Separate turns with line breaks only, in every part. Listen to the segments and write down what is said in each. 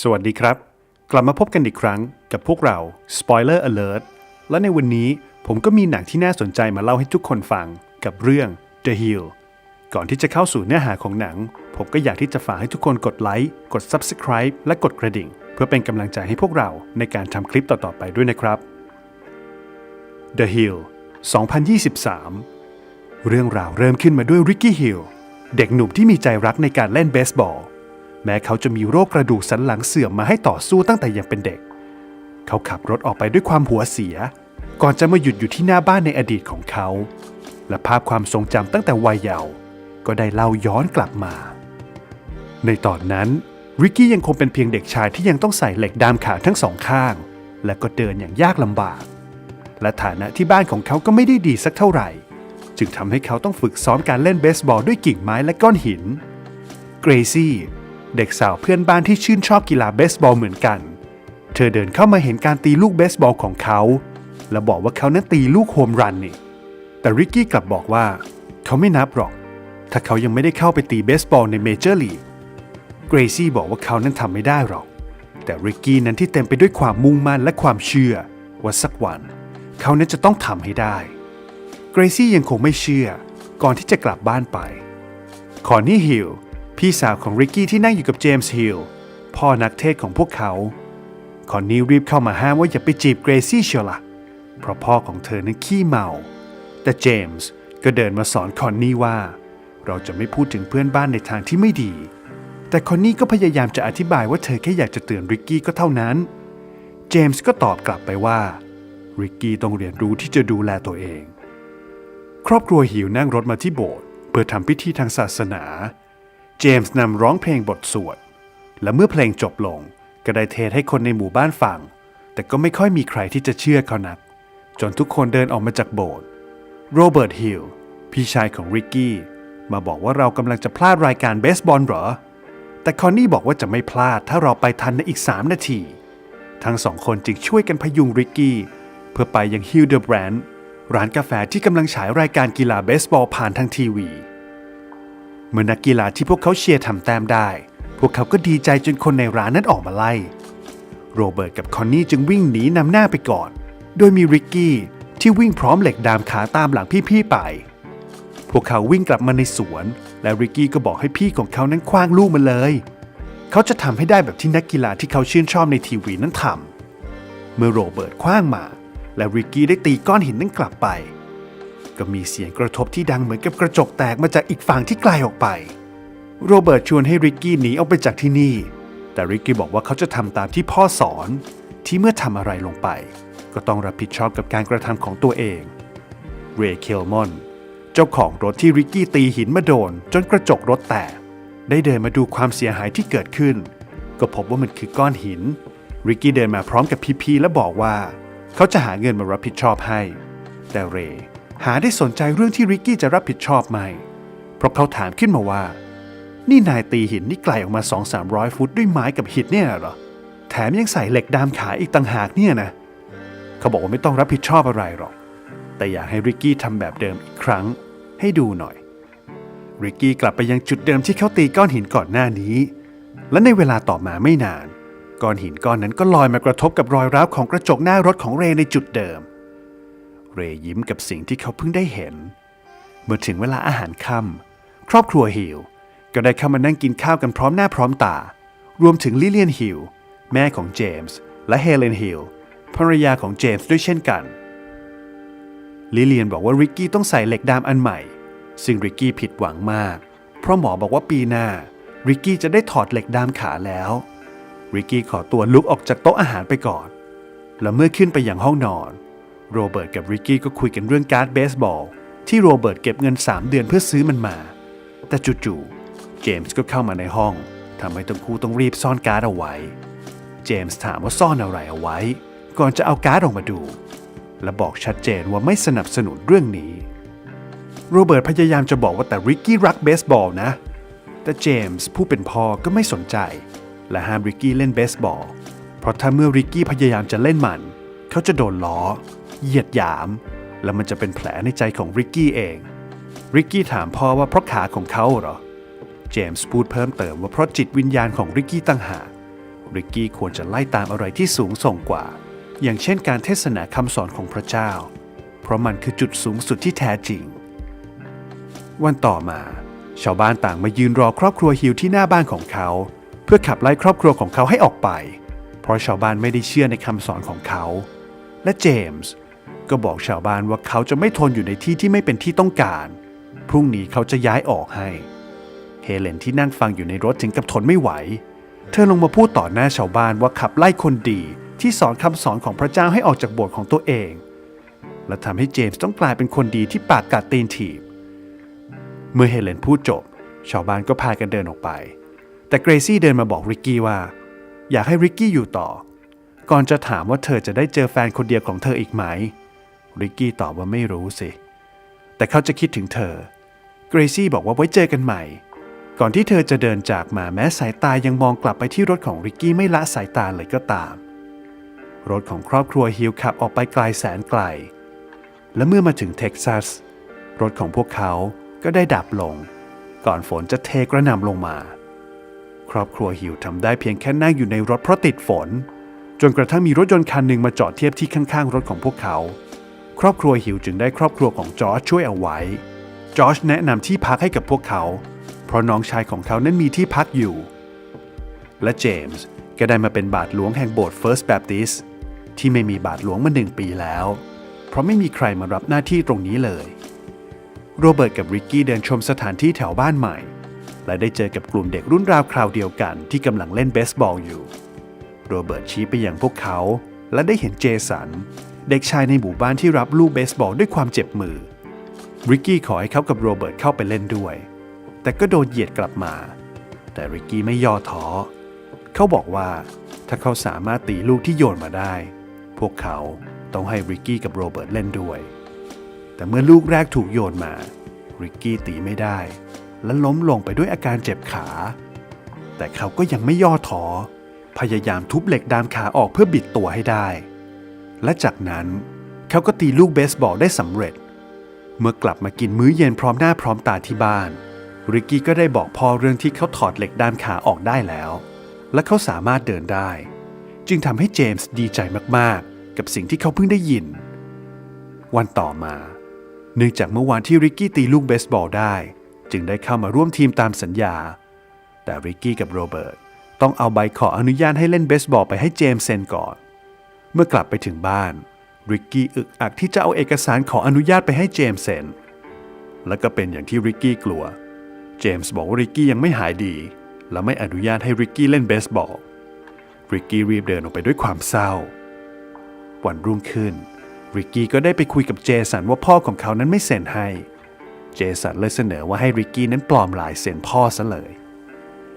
สวัสดีครับ กลับมาพบกันอีกครั้งกับพวกเรา Spoiler Alert และในวันนี้ผมก็มีหนังที่น่าสนใจมาเล่าให้ทุกคนฟังกับเรื่อง The Hill ก่อนที่จะเข้าสู่เนื้อหาของหนัง ผมก็อยากที่จะฝากให้ทุกคนกดไลค์กด Subscribe และกดกระดิ่ง เพื่อเป็นกำลังใจให้พวกเราในการทำคลิปต่อๆไปด้วยนะครับ The Hill 2023 เรื่องราวเริ่มขึ้นมาด้วยริกกี้ฮิลเด็กหนุ่มที่มีใจรักในการเล่นเบสบอล แม้เขาจะมีโรคกระดูกสันหลังเสื่อมมาให้ต่อสู้ตั้งแต่ยังเป็นเด็ก เขาขับรถออกไปด้วยความหัวเสีย ก่อนจะมาหยุดอยู่ที่หน้าบ้านในอดีตของเขา และภาพความทรงจำตั้งแต่วัยเยาว์ก็ได้เล่าย้อนกลับมา ในตอนนั้นริกกี้ยังคงเป็นเพียงเด็กชายที่ยังต้องใส่เหล็กดามขาทั้งสองข้าง และก็เดินอย่างยากลำบาก และฐานะที่บ้านของเขาก็ไม่ได้ดีสักเท่าไหร่ จึงทำให้เขาต้องฝึกซ้อมการเล่นเบสบอลด้วยกิ่งไม้และก้อนหิน เกรซี่ เด็กสาวเพื่อนบ้านที่ชื่นชอบกีฬาเบสบอลเหมือนกัน เธอเดินเข้ามาเห็นการตีลูกเบสบอลของเขา และบอกว่าเขานั้นตีลูกโฮมรันนี่ แต่ริกกี้กลับบอกว่า เขาไม่นับหรอก ถ้าเขายังไม่ได้เข้าไปตีเบสบอลในเมเจอร์ลีก เกรซี่บอกว่าเขานั้นทำไม่ได้หรอก แต่ริกกี้นั้นที่เต็มไปด้วยความมุ่งมั่นและความเชื่อว่าสักวัน เขานั้นจะต้องทำให้ได้ เกรซี่ยังคงไม่เชื่อก่อนที่จะกลับบ้านไป คอนนี่ฮิล พี่สาวของริกกี้ที่นั่งอยู่กับเจมส์ฮิลพ่อนักเทศของพวกเขาคอนนี่รีบเข้ามาห้ามว่าอย่าไปจีบเกรซี่เชียวละเพราะพ่อของเธอนั้นขี้เมา แต่เจมส์ก็เดินมาสอนคอนนี่ว่า เราจะไม่พูดถึงเพื่อนบ้านในทางที่ไม่ดี แต่คอนนี่ก็พยายามจะอธิบายว่าเธอแค่อยากจะเตือนริกกี้ก็เท่านั้น เจมส์ก็ตอบกลับไปว่าริกกี้ต้องเรียนรู้ที่จะดูแลตัวเอง ครอบครัวหิวนั่งรถมาที่โบสถ์เพื่อทำพิธีทางศาสนา เจมส์นำร้องเพลงบทสวด และเมื่อเพลงจบลงก็ได้เทศให้คนในหมู่บ้านฟัง แต่ก็ไม่ค่อยมีใครที่จะเชื่อเขานัก จนทุกคนเดินออกมาจากโบสถ์โรเบิร์ตฮิลพี่ชายของริกกี้มาบอกว่าเรากำลังจะพลาดรายการเบสบอลเหรอ แต่คอนนี่บอกว่าจะไม่พลาดถ้าเราไปทันในอีก 3 นาที ทั้งสองคนจึงช่วยกันพยุงริกกี้ เพื่อไปยังฮิลเดอร์แบรนด์ร้านกาแฟที่กำลังฉายรายการกีฬาเบสบอลผ่านทางทีวี เมื่อนักกีฬาที่พวกเขาเชียร์ทำแต้มได้ พวกเขาก็ดีใจจนคนในร้านนั้นออกมาไล่ โรเบิร์ตกับคอนนี่จึงวิ่งหนีนำหน้าไปก่อน โดยมีริกกี้ที่วิ่งพร้อมเหล็กดามขาตามหลังพี่ๆไป พวกเขาวิ่งกลับมาในสวน และริกกี้ก็บอกให้พี่ของเขานั้นคว้างลูกมันเลย เขาจะทำให้ได้แบบที่นักกีฬาที่เขาชื่นชอบในทีวีนั้นทำเมื่อโรเบิร์ตคว้างมา และริกกี้ได้ตีก้อนหินนั้นกลับไป ก็มีเสียงกระทบที่ดังเหมือนกับกระจกแตกมาจากอีกฝั่งที่ไกลออกไป โรเบิร์ตชวนให้ริกกี้หนีออกไปจากที่นี่ แต่ริกกี้บอกว่าเขาจะทำตามที่พ่อสอน ที่เมื่อทำอะไรลงไป ก็ต้องรับผิดชอบกับการกระทำของตัวเอง เรย์เคลมอนเจ้าของรถที่ริกกี้ตีหินมาโดน จนกระจกรถแตก ได้เดินมาดูความเสียหายที่เกิดขึ้น ก็พบว่ามันคือก้อนหิน ริกกี้เดินมาพร้อมกับพีพีและบอกว่า เขาจะหาเงินมารับผิดชอบให้ แต่เรย์ หาได้สนใจเรื่องที่ริกกี้จะรับผิดชอบไหม เพราะเขาถามขึ้นมาว่า นี่นายตีหินนี่ไกลออกมา2 3 0 0ฟุตด้วยไม้กับหินเนี่ยเหรอ แถมยังใส่เหล็กดามขาอีกต่างหากเนี่ยนะ เขาบอกว่าไม่ต้องรับผิดชอบอะไรหรอก แต่อยากให้ริกกี้ทำแบบเดิมอีกครั้ง ให้ดูหน่อย ริกกี้กลับไปยังจุดเดิมที่เขาตีก้อนหินก่อนหน้านี้ และในเวลาต่อมาไม่นาน ก้อนหินก้อนนั้นก็ลอยมากระทบกับรอยร้าวของกระจกหน้ารถของเรในจุดเดิม เรย์ยิ้มกับสิ่งที่เขาเพิ่งได้เห็น เมื่อถึงเวลาอาหารค่ำครอบครัวฮิลก็ได้เข้ามานั่งกินข้าวกันพร้อมหน้าพร้อมตา รวมถึงลิเลียนฮิลแม่ของเจมส์และเฮเลนฮิลภรรยาของเจมส์ด้วยเช่นกัน ลิเลียนบอกว่าริกกี้ต้องใส่เหล็กดามอันใหม่ ซึ่งริกกี้ผิดหวังมาก เพราะหมอบอกว่าปีหน้าริกกี้จะได้ถอดเหล็กดามขาแล้ว ริกกี้ขอตัวลุกออกจากโต๊ะอาหารไปก่อน และเมื่อขึ้นไปอยังห้องนอน โรเบิร์ตกับริกกี้ก็คุยกันเรื่องการ์ดเบสบอล ที่โรเบิร์ตเก็บเงิน 3 เดือนเพื่อซื้อมันมา แต่จู่ๆเจมส์ก็เข้ามาในห้องทำให้ทั้งคู่ต้องรีบซ่อนการ์ดเอาไว้ เจมส์ถามว่าซ่อนอะไรเอาไว้ ก่อนจะเอาการ์ดออกมาดู และบอกชัดเจนว่าไม่สนับสนุนเรื่องนี้ โรเบิร์ตพยายามจะบอกว่าแต่ริกกี้รักเบสบอลนะ แต่เจมส์ผู้เป็นพ่อก็ไม่สนใจ และห้ามริกกี้เล่นเบสบอล เพราะถ้าเมื่อริกกี้พยายามจะเล่นมัน เขาจะโดนล้อ เหยียดหยาม และมันจะเป็นแผลในใจของริกกี้เอง ริกกี้ถามพ่อว่าเพราะขาของเขาเหรอ เจมส์พูดเพิ่มเติมว่าเพราะจิตวิญญาณของริกกี้ต่างหากริกกี้ควรจะไล่ตามอะไรที่สูงส่งกว่า อย่างเช่นการเทศนาคำสอนของพระเจ้า เพราะมันคือจุดสูงสุดที่แท้จริง วันต่อมา ชาวบ้านต่างมายืนรอครอบครัวฮิวที่หน้าบ้านของเขา เพื่อขับไล่ครอบครัวของเขาให้ออกไป เพราะชาวบ้านไม่ได้เชื่อในคำสอนของเขา และเจมส์ ก็บอกชาวบ้านว่าเขาจะไม่ทนอยู่ในที่ที่ไม่เป็นที่ต้องการ พรุ่งนี้เขาจะย้ายออกให้ เฮเลนที่นั่งฟังอยู่ในรถถึงกับทนไม่ไหว เธอลงมาพูดต่อหน้าชาวบ้านว่าขับไล่คนดีที่สอนคำสอนของพระเจ้าให้ออกจากโบสถ์ของตัวเอง และทำให้เจมส์ต้องกลายเป็นคนดีที่ปากกัดตีนถีบ เมื่อเฮเลนพูดจบ ชาวบ้านก็พากันเดินออกไป แต่เกรซี่เดินมาบอกริกกี้ว่า อยากให้ริกกี้อยู่ต่อ ก่อนจะถามว่าเธอจะได้เจอแฟนคนเดียวของเธออีกไหม ริกกี้ตอบว่าไม่รู้สิ แต่เขาจะคิดถึงเธอ เกรซี่บอกว่าไว้เจอกันใหม่ ก่อนที่เธอจะเดินจากมาแม้สายตายังมองกลับไปที่รถของริกกี้ไม่ละสายตาเลยก็ตาม รถของครอบครัวฮิลขับออกไปไกลแสนไกล และเมื่อมาถึงเท็กซัส รถของพวกเขาก็ได้ดับลง ก่อนฝนจะเทกระหน่ำลงมา ครอบครัวฮิวทำได้เพียงแค่นั่งอยู่ในรถเพราะติดฝน จนกระทั่งมีรถยนต์คันหนึ่งมาจอดเทียบที่ข้างๆ รถของพวกเขา ครอบครัวฮิวจึงได้ครอบครัวของจอร์จช่วยเอาไว้ จอร์จแนะนำที่พักให้กับพวกเขา เพราะน้องชายของเขานั้นมีที่พักอยู่ และเจมส์ก็ได้มาเป็นบาทหลวงแห่งโบสถ์ First Baptist ที่ไม่มีบาทหลวงมาหนึ่งปีแล้ว เพราะไม่มีใครมารับหน้าที่ตรงนี้เลย โรเบิร์ตกับริกกี้เดินชมสถานที่แถวบ้านใหม่ และได้เจอกับกลุ่มเด็กรุ่นราวคราวเดียวกันที่กำลังเล่นเบสบอลอยู่ โรเบิร์ตชี้ไปยังพวกเขา และได้เห็นเจสัน เด็กชายในหมู่บ้านที่รับลูกเบสบอลด้วยความเจ็บมือ ริกกี้ขอให้เขากับโรเบิร์ตเข้าไปเล่นด้วย แต่ก็โดนเหยียดกลับมา แต่ริกกี้ไม่ย่อท้อ เขาบอกว่าถ้าเขาสามารถตีลูกที่โยนมาได้ พวกเขาต้องให้ริกกี้กับโรเบิร์ตเล่นด้วย แต่เมื่อลูกแรกถูกโยนมา ริกกี้ตีไม่ได้ และล้มลงไปด้วยอาการเจ็บขา แต่เขาก็ยังไม่ย่อท้อ พยายามทุบเหล็กดามขาออกเพื่อบิดตัวให้ได้ และจากนั้นเขาก็ตีลูกเบสบอลได้สำเร็จ เมื่อกลับมากินมื้อเย็นพร้อมหน้าพร้อมตาที่บ้าน ริกกี้ก็ได้บอกพ่อเรื่องที่เขาถอดเหล็กด้ามขาออกได้แล้ว และเขาสามารถเดินได้ จึงทำให้เจมส์ดีใจมากๆ กับสิ่งที่เขาเพิ่งได้ยิน วันต่อมา เนื่องจากเมื่อวานที่ริกกี้ตีลูกเบสบอลได้ จึงได้เข้ามาร่วมทีมตามสัญญา แต่ริกกี้กับโรเบิร์ตต้องเอาใบขออนุญาตให้เล่นเบสบอลไปให้เจมส์เซ็นก่อน เมื่อกลับไปถึงบ้านริกกี้อึกอักที่จะเอาเอกสารขออนุญาตไปให้เจมส์เซ็น และก็เป็นอย่างที่ริกกี้กลัว เจมส์บอกว่าริกกี้ยังไม่หายดี และไม่อนุญาตให้ริกกี้เล่นเบสบอล ริกกี้รีบเดินออกไปด้วยความเศร้า วันรุ่งขึ้น ริกกี้ก็ได้ไปคุยกับเจสันว่าพ่อของเขานั้นไม่เซ็นให้ เจสันเลยเสนอว่าให้ริกกี้นั้นปลอมลายเซ็นพ่อซะเลย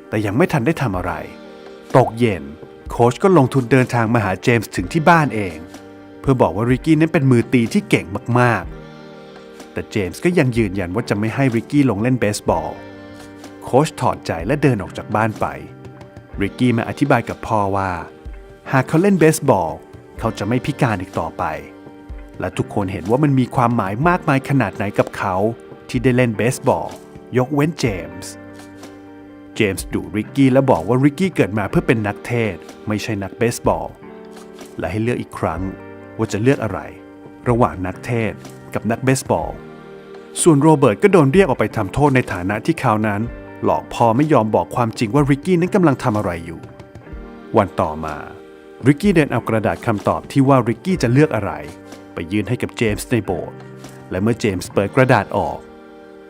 แต่ยังไม่ทันได้ทำอะไร ตกเย็น โค้ชก็ลงทุนเดินทางมาหาเจมส์ถึงที่บ้านเอง เพื่อบอกว่าริกกี้นั้นเป็นมือตีที่เก่งมากๆ แต่เจมส์ก็ยังยืนยันว่าจะไม่ให้ริกกี้ลงเล่นเบสบอลโค้ชถอดใจและเดินออกจากบ้านไปริกกี้มาอธิบายกับพ่อว่า หากเขาเล่นเบสบอลเขาจะไม่พิการอีกต่อไป และทุกคนเห็นว่ามันมีความหมายมากมายขนาดไหนกับเขาที่ได้เล่นเบสบอลยกเว้นเจมส์ เจมส์ดุริกกี้และบอกว่าริกกี้เกิดมาเพื่อเป็นนักเทศ ไม่ใช่นักเบสบอล และให้เลือกอีกครั้งว่าจะเลือกอะไร ระหว่างนักเทศกับนักเบสบอล ส่วนโรเบิร์ตก็โดนเรียกออกไปทำโทษในฐานะที่เขานั้น หลอกพอไม่ยอมบอกความจริงว่าริกกี้นั้นกำลังทำอะไรอยู่ วันต่อมาริกกี้เดินเอากระดาษคำตอบที่ว่าริกกี้จะเลือกอะไร ไปยื่นให้กับเจมส์ในโบสถ์และเมื่อเจมส์เปิดกระดาษออก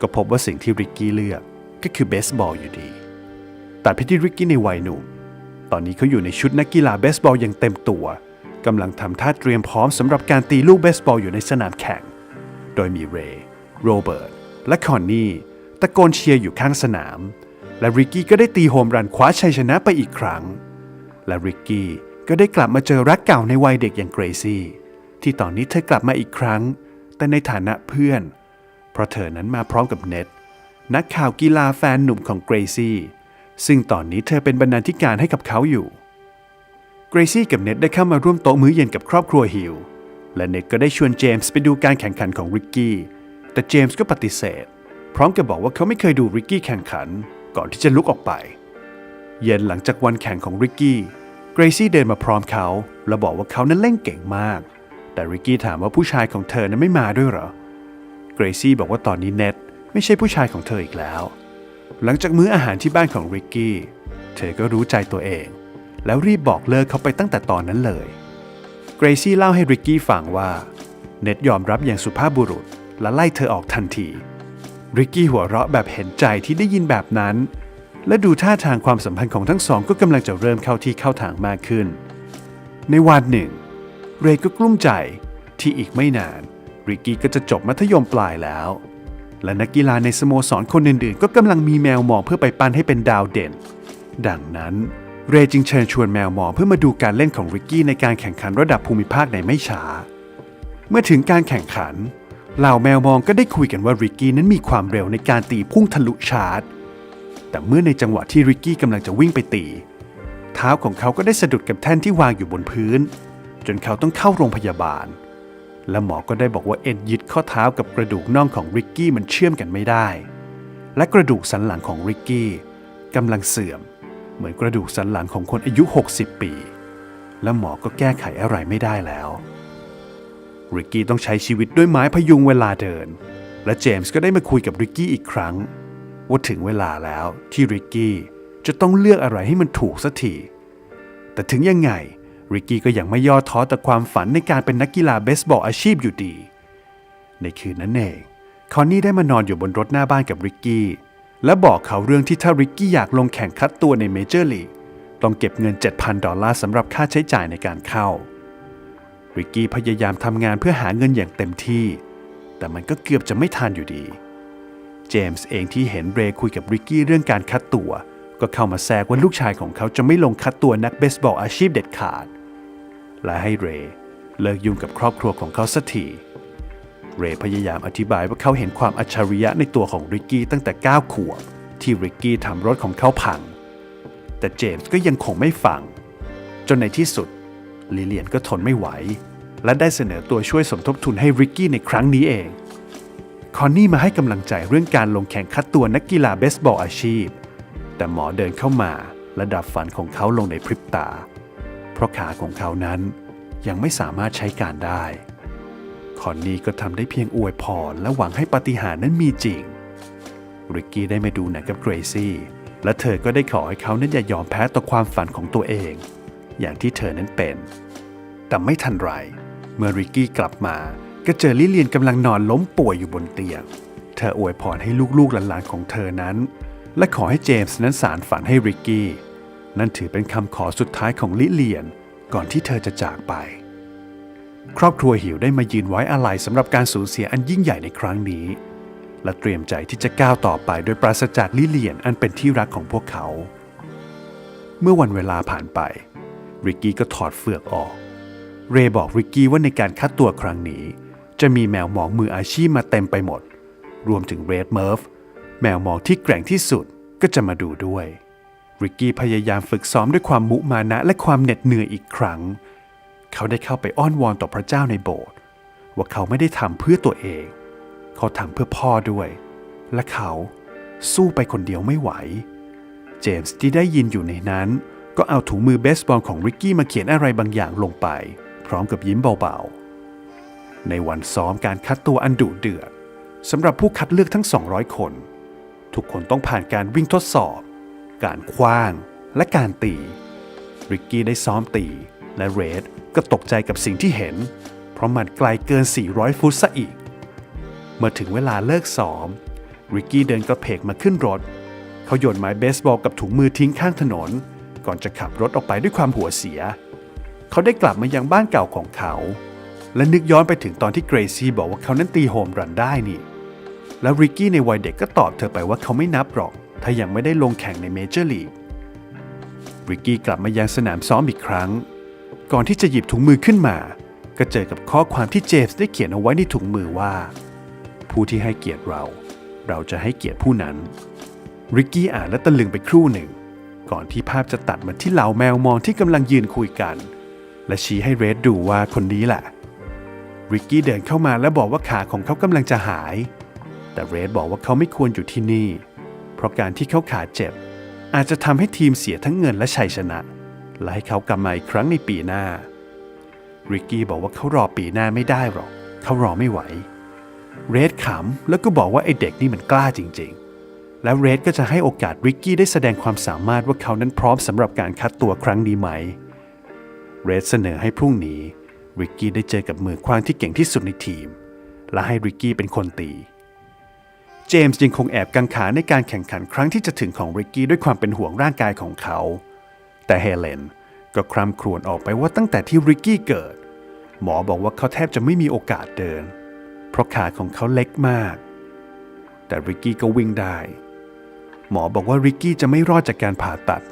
ก็พบว่าสิ่งที่ริกกี้เลือกก็คือเบสบอลอยู่ดี ตัดไปที่ริกกี้ในวัยหนุ่ม ตอนนี้เขาอยู่ในชุดนักกีฬาเบสบอลอย่างเต็มตัวกำลังทำท่าเตรียมพร้อมสำหรับการตีลูกเบสบอลอยู่ในสนามแข่ง โดยมีเรย์โรเบิร์ต และคอนนี่ตะโกนเชียร์อยู่ข้างสนาม และริกกี้ก็ได้ตีโฮมรันคว้าชัยชนะไปอีกครั้ง และริกกี้ก็ได้กลับมาเจอรักเก่าในวัยเด็กอย่างเกรซี่ที่ตอนนี้เธอกลับมาอีกครั้ง แต่ในฐานะเพื่อน เพราะเธอนั้นมาพร้อมกับเน็ตนักข่าวกีฬาแฟนหนุ่มของเกรซี่ ซึ่งตอนนี้เธอเป็นบรรณาธิการให้กับเขาอยู่เกรซี่กับเน็ตได้เข้ามาร่วมโต๊ะมื้อเย็นกับครอบครัวฮิลและเน็ตก็ได้ชวนเจมส์ไปดูการแข่งขันของริกกี้แต่เจมส์ก็ปฏิเสธ พร้อมกับบอกว่าเขาไม่เคยดูริกกี้แข่งขัน ก่อนที่จะลุกออกไป เย็นหลังจากวันแข่งของริกกี้เกรซี่เดินมาพร้อมเขา และบอกว่าเขานั้นเล่นเก่งมาก แต่ริกกี้ถามว่าผู้ชายของเธอนั้นไม่มาด้วยเหรอเกรซี่บอกว่าตอนนี้เน็ตไม่ใช่ผู้ชายของเธออีกแล้ว หลังจากมื้ออาหารที่บ้านของริกกี้ เธอก็รู้ใจตัวเอง แล้วรีบบอกเลิกเขาไปตั้งแต่ตอนนั้นเลย เกรซี่เล่าให้ริกกี้ฟังว่า เน็ตยอมรับอย่างสุภาพบุรุษและไล่เธอออกทันที ริกกี้หัวเราะแบบเห็นใจที่ได้ยินแบบนั้น และดูท่าทางความสัมพันธ์ของทั้งสองก็กำลังจะเริ่มเข้าที่เข้าทางมากขึ้น ในวันหนึ่ง เรย์ก็กลุ้มใจที่อีกไม่นาน ริกกี้ก็จะจบมัธยมปลายแล้ว และนักกีฬาในสโมสรคนอื่นๆ ก็กำลังมีแมวมองเพื่อไปปั้นให้เป็นดาวเด่น ดังนั้นเรจึงเชิญชวนแมวมองเพื่อมาดูการเล่นของริกกี้ในการแข่งขันระดับภูมิภาคในไม่ช้า เมื่อถึงการแข่งขันเหล่าแมวมองก็ได้คุยกันว่าริกกี้นั้นมีความเร็วในการตีพุ่งทะลุชาร์ตแต่เมื่อในจังหวะที่ริกกี้กำลังจะวิ่งไปตี เท้าของเขาก็ได้สะดุดกับแท่นที่วางอยู่บนพื้น จนเขาต้องเข้าโรงพยาบาล และหมอก็ได้บอกว่าเอ็นยึดข้อเท้ากับกระดูกน่องของริกกี้มันเชื่อมกันไม่ได้ และกระดูกสันหลังของริกกี้กำลังเสื่อม เหมือนกระดูกสันหลังของคนอายุ 60 ปี และหมอก็แก้ไขอะไรไม่ได้แล้วริกกี้ต้องใช้ชีวิตด้วยไม้พยุงเวลาเดิน และเจมส์ก็ได้มาคุยกับริกกี้อีกครั้ง ว่าถึงเวลาแล้วที่ริกกี้จะต้องเลือกอะไรให้มันถูกสักทีแต่ถึงยังไง ริกกี้ก็ยังไม่ย่อท้อต่อความฝันในการเป็นนักกีฬาเบสบอลอาชีพอยู่ดี ในคืนนั้นเอง คอนนี่ได้มานอนอยู่บนรถหน้าบ้านกับริกกี้ และบอกเขาเรื่องที่ถ้าริกกี้อยากลงแข่งคัดตัวในเมเจอร์ลีกต้องเก็บเงิน 7,000 ดอลลาร์สำหรับค่าใช้จ่ายในการเข้า ริกกี้พยายามทำงานเพื่อหาเงินอย่างเต็มที่ แต่มันก็เกือบจะไม่ทันอยู่ดี เจมส์เองที่เห็นเรคุยกับริกกี้เรื่องการคัดตัวก็เข้ามาแซกว่าลูกชายของเขาจะไม่ลงคัดตัวนักเบสบอลอาชีพเด็ดขาด และให้เรเลิกยุ่งกับครอบครัวของเขาสักที เรพยายามอธิบายว่าเขาเห็นความอัจฉริยะในตัวของริกกี้ตั้งแต่ 9 ขวบ ที่ริกกี้ทำรถของเขาพัง แต่เจมส์ก็ยังคงไม่ฟัง จนในที่สุด ลิเลียนก็ทนไม่ไหว และได้เสนอตัวช่วยสมทบทุนให้ริกกี้ในครั้งนี้เอง คอนนี่มาให้กำลังใจเรื่องการลงแข่งคัดตัวนักกีฬาเบสบอลอาชีพ แต่หมอเดินเข้ามาและดับฝันของเขาลงในพริบตา เพราะขาของเขานั้นยังไม่สามารถใช้การได้ คอนนี่ก็ทำได้เพียงอวยพรและหวังให้ปาฏิหาริย์นั้นมีจริง ริกกี้ได้มาดูหนังกับเกรซี่ และเธอก็ได้ขอให้เขานั้นอย่ายอมแพ้ต่อความฝันของตัวเอง อย่างที่เธอนั้นเป็น แต่ไม่ทันไร เมื่อริกกี้กลับมา ก็เจอลิเลียนกำลังนอนล้มป่วยอยู่บนเตียง เธออวยพรให้ลูกๆหลานๆของเธอนั้น และขอให้เจมส์นั้นสารฝันให้ริกกี้ นั่นถือเป็นคำขอสุดท้ายของลิเลียนก่อนที่เธอจะจากไป ครอบครัวหิวได้มายืนไว้อาลัยสำหรับการสูญเสียอันยิ่งใหญ่ในครั้งนี้ และเตรียมใจที่จะก้าวต่อไปโดยปราศจากลิเลียนอันเป็นที่รักของพวกเขา เมื่อวันเวลาผ่านไป ริกกี้ก็ถอดเฟือกออก เรย์บอกริกกี้ว่าในการคัดตัวครั้งนี้ จะมีแมวมองมืออาชีพมาเต็มไปหมด รวมถึงเรดเมิร์ฟแมวมองที่แกร่งที่สุดก็จะมาดูด้วย ริกกี้พยายามฝึกซ้อมด้วยความมุมานะและความเหน็ดเหนื่อยอีกครั้ง เขาได้เข้าไปอ้อนวอนต่อพระเจ้าในโบสถ์ว่าเขาไม่ได้ทำเพื่อตัวเอง เขาทำเพื่อพ่อด้วย และเขาสู้ไปคนเดียวไม่ไหว เจมส์ที่ได้ยินอยู่ในนั้น ก็เอาถุงมือเบสบอลของริกกี้มาเขียนอะไรบางอย่างลงไป พร้อมกับยิ้มเบาๆ ในวันซ้อมการคัดตัวอันดุเดือดสำหรับผู้คัดเลือกทั้ง 200 คน ทุกคนต้องผ่านการวิ่งทดสอบ การคว้างและการตี ริกกี้ได้ซ้อมตี และเรดก็ตกใจกับสิ่งที่เห็น เพราะมันไกลเกิน 400 ฟุตซะอีก เมื่อถึงเวลาเลิกซ้อม ริกกี้เดินกระเพกมาขึ้นรถ เขาโยนไม้เบสบอลกับถุงมือทิ้งข้างถนน ก่อนจะขับรถออกไปด้วยความหัวเสีย เขาได้กลับมายังบ้านเก่าของเขา และนึกย้อนไปถึงตอนที่เกรซี่บอกว่าเขานั้นตีโฮมรันได้นี่ แล้วริกกี้ในวัยเด็กก็ตอบเธอไปว่าเขาไม่นับหรอก ถ้ายังไม่ได้ลงแข่งในเมเจอร์ลีกริกกี้กลับมายังสนามซ้อมอีกครั้ง ก่อนที่จะหยิบถุงมือขึ้นมา ก็เจอกับข้อความที่เจมส์ได้เขียนเอาไว้ในถุงมือว่า ผู้ที่ให้เกียรติเรา เราจะให้เกียรติผู้นั้นริกกี้อ่านและตะลึงไปครู่หนึ่ง ก่อนที่ภาพจะตัดมาที่เหล่าแมวมองที่กำลังยืนคุยกัน และชี้ให้เรดดูว่าคนนี้แหละริกกี้เดินเข้ามาและบอกว่าขาของเขากำลังจะหาย แต่เรดบอกว่าเขาไม่ควรอยู่ที่นี่ เพราะการที่เขาขาดเจ็บ อาจจะทำให้ทีมเสียทั้งเงินและชัยชนะ และให้เขากลับมาอีกครั้งในปีหน้า ริกกี้บอกว่าเขารอปีหน้าไม่ได้หรอก เขารอไม่ไหว เรดขำแล้วก็บอกว่าไอเด็กนี่มันกล้าจริง ๆ แล้วเรดก็จะให้โอกาสริกกี้ได้แสดงความสามารถว่าเขานั้นพร้อมสำหรับการคัดตัวครั้งนี้ไหม เรดเสนอให้พรุ่งนี้ริกกี้ได้เจอกับมือคว้างที่เก่งที่สุดในทีม และให้ริกกี้เป็นคนตี เจมส์ยังคงแอบกังขาในการแข่งขันครั้งที่จะถึงของริกกี้ด้วยความเป็นห่วงร่างกายของเขา แต่เฮเลนก็คร่ำครวญออกไปว่าตั้งแต่ที่ริกกี้เกิด หมอบอกว่าเขาแทบจะไม่มีโอกาสเดิน เพราะขาของเขาเล็กมาก แต่ริกกี้ก็วิ่งได้ หมอบอกว่าริกกี้จะไม่รอดจากการผ่าตัด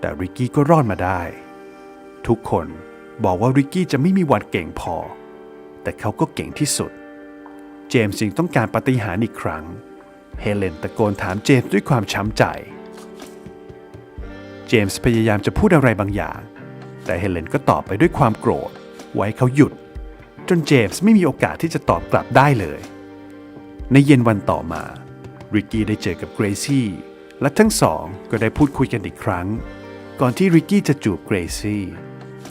แต่ริกกี้ก็รอดมาได้ ทุกคนบอกว่าริกกี้จะไม่มีวันเก่งพอ แต่เขาก็เก่งที่สุด เจมส์จึงต้องการปฏิหารอีกครั้ง เฮเลนตะโกนถามเจมส์ด้วยความช้ำใจ เจมส์พยายามจะพูดอะไรบางอย่าง แต่เฮเลนก็ตอบไปด้วยความโกรธ ไว้เขาหยุด จนเจมส์ไม่มีโอกาสที่จะตอบกลับได้เลย ในเย็นวันต่อมา ริกกี้ได้เจอกับเกรซี่ และทั้งสองก็ได้พูดคุยกันอีกครั้ง ก่อนที่ริกกี้จะจูบเกรซี่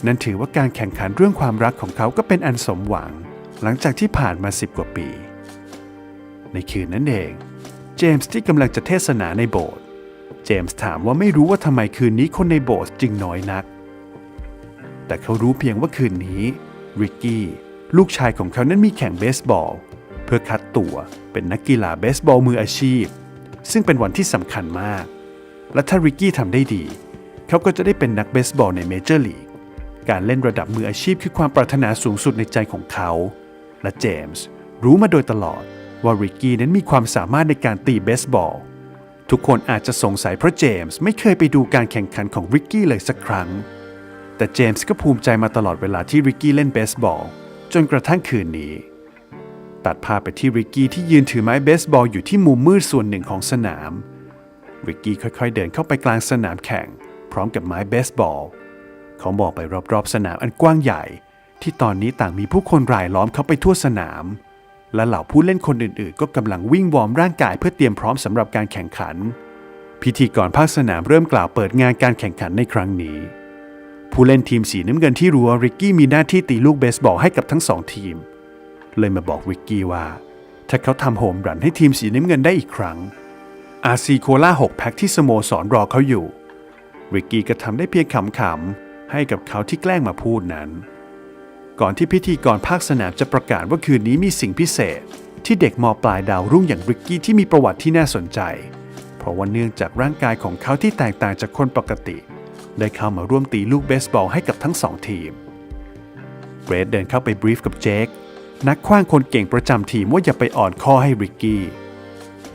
นั่นถือว่าการแข่งขันเรื่องความรักของเขาก็เป็นอันสมหวัง หลังจากที่ผ่านมาสิบกว่าปี ในคืนนั้นเอง เจมส์ที่กำลังจะเทศนาในโบสถ์ เจมส์ถามว่าไม่รู้ว่าทำไมคืนนี้คนในโบสถ์จึงน้อยนัก แต่เขารู้เพียงว่าคืนนี้ริกกี้ลูกชายของเขานั้นมีแข่งเบสบอล เพื่อคัดตัวเป็นนักกีฬาเบสบอลมืออาชีพ ซึ่งเป็นวันที่สำคัญมาก และถ้าริกกี้ทำได้ดี เขาก็จะได้เป็นนักเบสบอลในเมเจอร์ลีก การเล่นระดับมืออาชีพคือความปรารถนาสูงสุดในใจของเขา และเจมส์รู้มาโดยตลอด ว่าริกกี้นั้นมีความสามารถในการตีเบสบอล ทุกคนอาจจะสงสัยเพราะเจมส์ไม่เคยไปดูการแข่งขันของริกกี้เลยสักครั้ง แต่เจมส์ก็ภูมิใจมาตลอดเวลาที่ริกกี้เล่นเบสบอล จนกระทั่งคืนนี้ ตัดภาพไปที่ริกกี้ที่ยืนถือไม้เบสบอลอยู่ที่มุมมืดส่วนหนึ่งของสนาม ริกกี้ค่อยๆ เดินเข้าไปกลางสนามแข่ง พร้อมกับไม้เบสบอล เขามองไปรอบๆสนามอันกว้างใหญ่ ที่ตอนนี้ต่างมีผู้คนรายล้อมเขาไปทั่วสนาม และเหล่าผู้เล่นคนอื่นๆ ก็กำลังวิ่งวอร์มร่างกายเพื่อเตรียมพร้อมสำหรับการแข่งขัน พิธีกรภาคสนามเริ่มกล่าวเปิดงานการแข่งขันในครั้งนี้ ผู้เล่นทีมสีน้ำเงินที่รู้ว่าริกกี้มีหน้าที่ตีลูกเบสบอลให้กับทั้งสองทีม เลยมาบอกริกกี้ว่า ถ้าเขาทำโฮมรันให้ทีมสีน้ำเงินได้อีกครั้งอาซีโคล่า6แพ็คที่สโมสรรอเขาอยู่ริกกี้ก็ทำได้เพียงขำๆให้กับเขาที่แกล้งมาพูดนั้น ก่อนที่พิธีกรภาคสนามจะประกาศว่าคืนนี้มีสิ่งพิเศษ ที่เด็กมปลายดาวรุ่งอย่างริกกี้ที่มีประวัติที่น่าสนใจ เพราะว่าเนื่องจากร่างกายของเขาที่แตกต่างจากคนปกติ ได้เข้ามาร่วมตีลูกเบสบอลให้กับทั้งสองทีมเบรดเดินเข้าไปบรีฟกับเจคนักขว้างคนเก่งประจำทีมว่าอย่าไปอ่อนข้อให้ริกกี้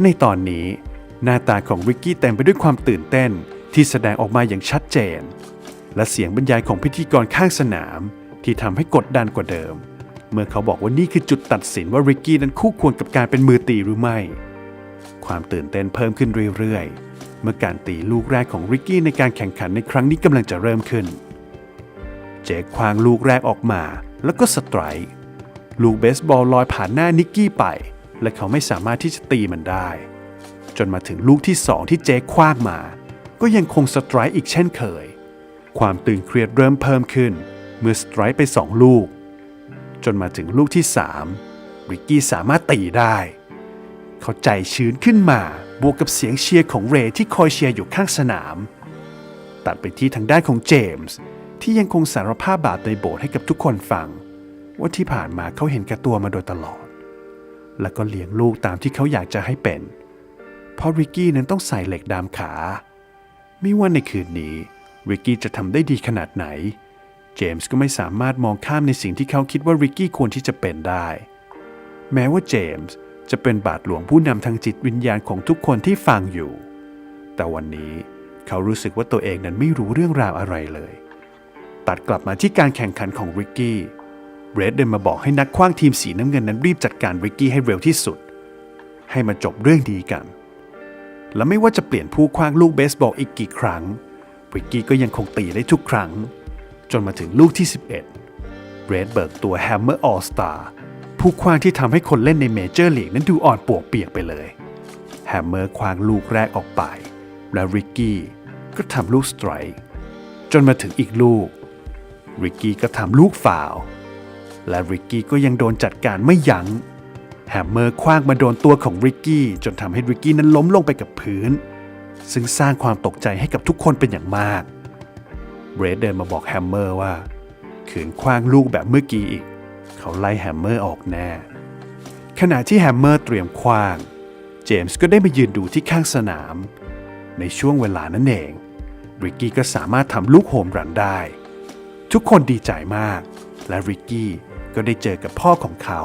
ในตอนนี้ หน้าตาของริกกี้เต็มไปด้วยความตื่นเต้นที่แสดงออกมาอย่างชัดเจน และเสียงบรรยายของพิธีกรข้างสนาม ที่ทำให้กดดันกว่าเดิม เมื่อเขาบอกว่านี่คือจุดตัดสินว่าริกกี้นั้นคู่ควรกับการเป็นมือตีหรือไม่ ความตื่นเต้นเพิ่มขึ้นเรื่อยๆ เมื่อการตีลูกแรกของริกกี้ในการแข่งขันในครั้งนี้กำลังจะเริ่มขึ้น เจคควางลูกแรกออกมาแล้วก็สไตร์ลูกเบสบอลลอยผ่านหน้านิกกี้ไป และเขาไม่สามารถที่จะตีมันได้ จนมาถึงลูกที่สองที่เจคคว้างมา ก็ยังคงสไตร์อีกเช่นเคย ความตื่นเครียดเริ่มเพิ่มขึ้น เมื่อสไตร์ไปสองลูก จนมาถึงลูกที่สามริกกี้สามารถตีได้ เขาใจชื้นขึ้นมา บวกกับเสียงเชียร์ของเรที่คอยเชียร์อยู่ข้างสนาม ตัดไปที่ทางด้านของเจมส์ที่ยังคงสารภาพบาปในโบสถ์ให้กับทุกคนฟัง ว่าที่ผ่านมาเขาเห็นแก่ตัวมาโดยตลอด แล้วก็เลี้ยงลูกตามที่เขาอยากจะให้เป็น เพราะริกกี้นั้นต้องใส่เหล็กดามขา ไม่ว่าในคืนนี้ริกกี้จะทำได้ดีขนาดไหน จมส์ก็ไม่สามารถมองข้ามในสิ่งที่เขาคิดว่าริกกี้ควรที่จะเป็นได้ แม้ว่าเจมส์จะเป็นบาทหลวงผู้นำทางจิตวิญญาณของทุกคนที่ฟังอยู่ แต่วันนี้เขารู้สึกว่าตัวเองนั้นไม่รู้เรื่องราวอะไรเลย ตัดกลับมาที่การแข่งขันของริกกี้เบรดเดินมาบอกให้นักคว้างทีมสีน้ำเงินนั้นรีบจัดการริกกี้ให้เร็วที่สุด ให้มาจบเรื่องดีกัน และไม่ว่าจะเปลี่ยนผู้คว้างลูกเบสบอลอีกกี่ครั้งริกกี้ก็ยังคงตีได้ทุกครั้ง จนมาถึงลูกที่ 11เบรดเบิกตัวแฮมเมอร์ออลสตาร์ผู้คว้างที่ทำให้คนเล่นในเมเจอร์ลีกนั้นดูอ่อนปวกเปียกไปเลยแฮมเมอร์คว้างลูกแรกออกไป และริกกี้ก็ทำลูกสไตร์จนมาถึงอีกลูก ริกกี้ก็ทำลูกฟาว และริกกี้ก็ยังโดนจัดการไม่ยัง้งแฮมเมอร์คว้างมาโดนตัวของริกกี้จนทำให้ริกกี้นั้นล้มลงไปกับพื้น ซึ่งสร้างความตกใจให้กับทุกคนเป็นอย่างมาก เบรดเดินมาบอกแฮมเมอร์ว่า ขืนคว้างลูกแบบเมื่อกี้อีก เขาไล่แฮมเมอร์ออกแน่ ขณะที่แฮมเมอร์เตรียมคว้าง เจมส์ก็ได้มายืนดูที่ข้างสนาม ในช่วงเวลานั้นเองริกกี้ก็สามารถทำลูกโฮมรันได้ ทุกคนดีใจมาก และริกกี้ก็ได้เจอกับพ่อของเขา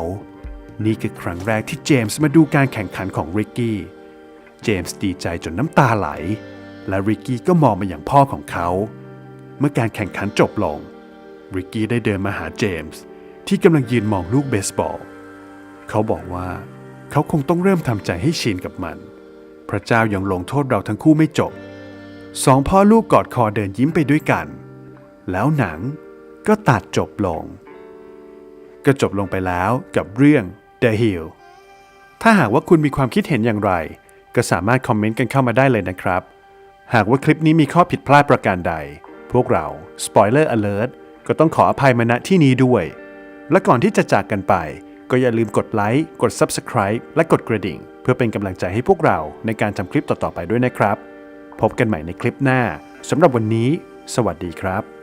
นี่คือครั้งแรกที่เจมส์มาดูการแข่งขันของริกกี้ เจมส์ดีใจจนน้ำตาไหล และริกกี้ก็มองมาอย่างพ่อของเขา เมื่อการแข่งขันจบลง ริกกี้ได้เดินมาหาเจมส์ที่กำลังยืนมองลูกเบสบอล เขาบอกว่า เขาคงต้องเริ่มทำใจให้ชินกับมัน พระเจ้ายังลงโทษเราทั้งคู่ไม่จบ สองพ่อลูกกอดคอเดินยิ้มไปด้วยกัน แล้วหนังก็ตัดจบลง ก็จบลงไปแล้วกับเรื่อง The Hill ถ้าหากว่าคุณมีความคิดเห็นอย่างไร ก็สามารถคอมเมนต์กันเข้ามาได้เลยนะครับ หากว่าคลิปนี้มีข้อผิดพลาดประการใด พวกเรา Spoiler Alert ก็ต้องขออภัยมาณที่นี้ด้วย และก่อนที่จะจากกันไป ก็อย่าลืมกดไลค์กด Subscribe และกดกระดิ่ง เพื่อเป็นกำลังใจให้พวกเราในการทำคลิปต่อๆไปด้วยนะครับ พบกันใหม่ในคลิปหน้าสำหรับวันนี้ สวัสดีครับ